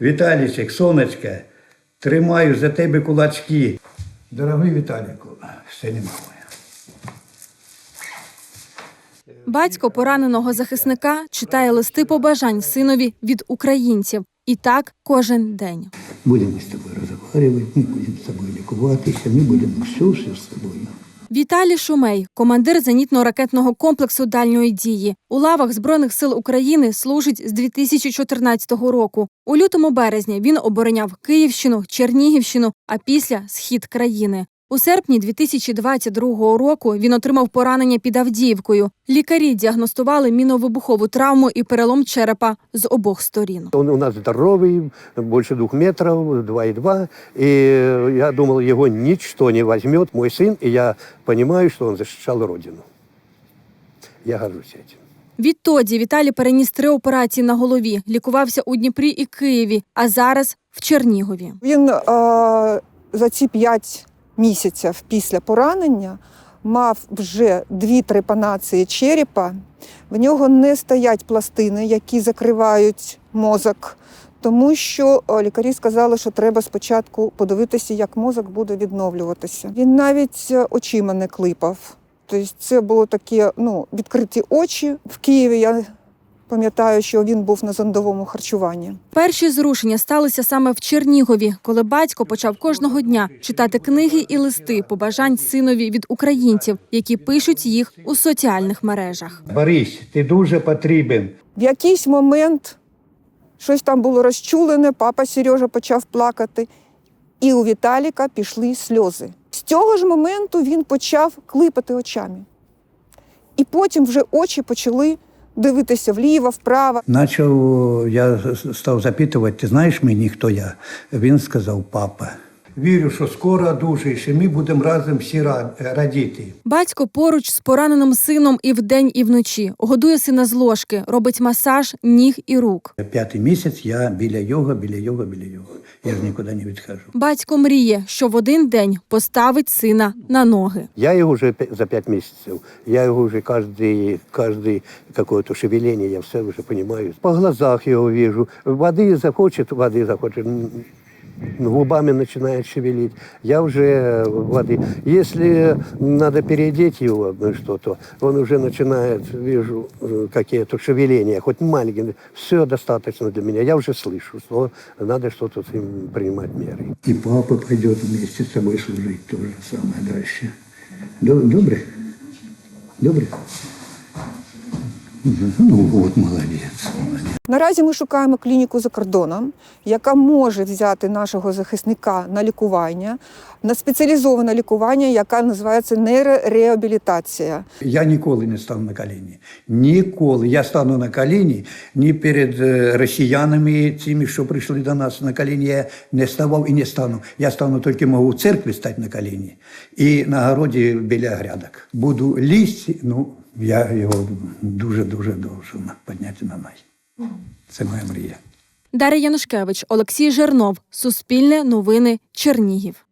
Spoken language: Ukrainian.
Віталічек, сонечко, тримаю за тебе кулачки. Дорогий Віталіку, сині моя. Батько пораненого захисника читає листи побажань синові від українців. І так кожен день. Будемо з тобою розмовляти, ми будемо з тобою лікуватися, ми будемо все, все з тобою. Віталій Шумей, командир зенітно-ракетного комплексу дальньої дії. У лавах Збройних сил України служить з 2014 року. У лютому березні він обороняв Київщину, Чернігівщину, а після схід країни. У серпні 2022 року він отримав поранення під Авдіївкою. Лікарі діагностували міновибухову травму і перелом черепа з обох сторін. Он у нас здоровый, больше двух метров, 2,2. И я думал, его ничто не возьмет, мой сын, и я понимаю, что он защищал Родину. Я горжусь этим. Відтоді Віталій переніс три операції на голові, лікувався у Дніпрі і Києві, а зараз в Чернігові. Він е, за ці п'ять місяців після поранення мав вже дві трепанації черепа. В нього не стоять пластини, які закривають мозок, тому що лікарі сказали, що треба спочатку подивитися, як мозок буде відновлюватися. Він навіть е, очима не клипав. Тобто це було таке ну, відкриті очі. В Києві я пам'ятаю, що він був на зондовому харчуванні. Перші зрушення сталися саме в Чернігові, коли батько почав кожного дня читати книги і листи побажань синові від українців, які пишуть їх у соціальних мережах. Борис, ти дуже потрібен. В якийсь момент щось там було розчулене, папа Сережа почав плакати, і у Віталіка пішли сльози. З цього ж моменту він почав клипати очами. І потім вже очі почали дивитися вліво, вправо. Начав, я став запитувати, ти знаєш мені, хто я? Він сказав, папа. Вірю, що скоро одужаєш, і ми будемо разом всі ра- радіти. Батько поруч з пораненим сином і вдень, і вночі годує сина з ложки, робить масаж ніг і рук. П'ятий місяць я біля його, біля його, біля його. Я ж нікуди не відхожу. Батько мріє, що в один день поставить сина на ноги. Я его уже пя- за пять месяцев, я его уже каждый, каждый какое-то шевеление, я все уже понимаю. По глазах его вижу. Воды захочет, воды захочет. Губами начинает шевелить. Я уже э, воды. Если надо переодеть его на что-то, он уже начинает, вижу, э, какие-то шевеления, хоть маленькие. Все достаточно для меня. Я уже слышу, что надо что-то с ним принимать меры. И папа пойдет вместе с тобой служить то же самое дальше. До- Добре? Ну вот, молодец. молодец. Наразі ми шукаємо клініку за кордоном, яка може взяти нашого захисника на лікування, на спеціалізоване лікування, яка називається нейрореабілітація. Я ніколи не стану на коліні. Ніколи. Я стану на коліні ні перед е, росіянами, цими, що прийшли до нас на коліні. Я не ставав і не стану. Я стану тільки можу в церкві стати на коліні і на городі біля грядок. Буду лізти, ну я його дуже-дуже довжу підняти на ноги. Це моя мрія. Дар'я Янушкевич, Олексій Жернов, Суспільне новини, Чернігів.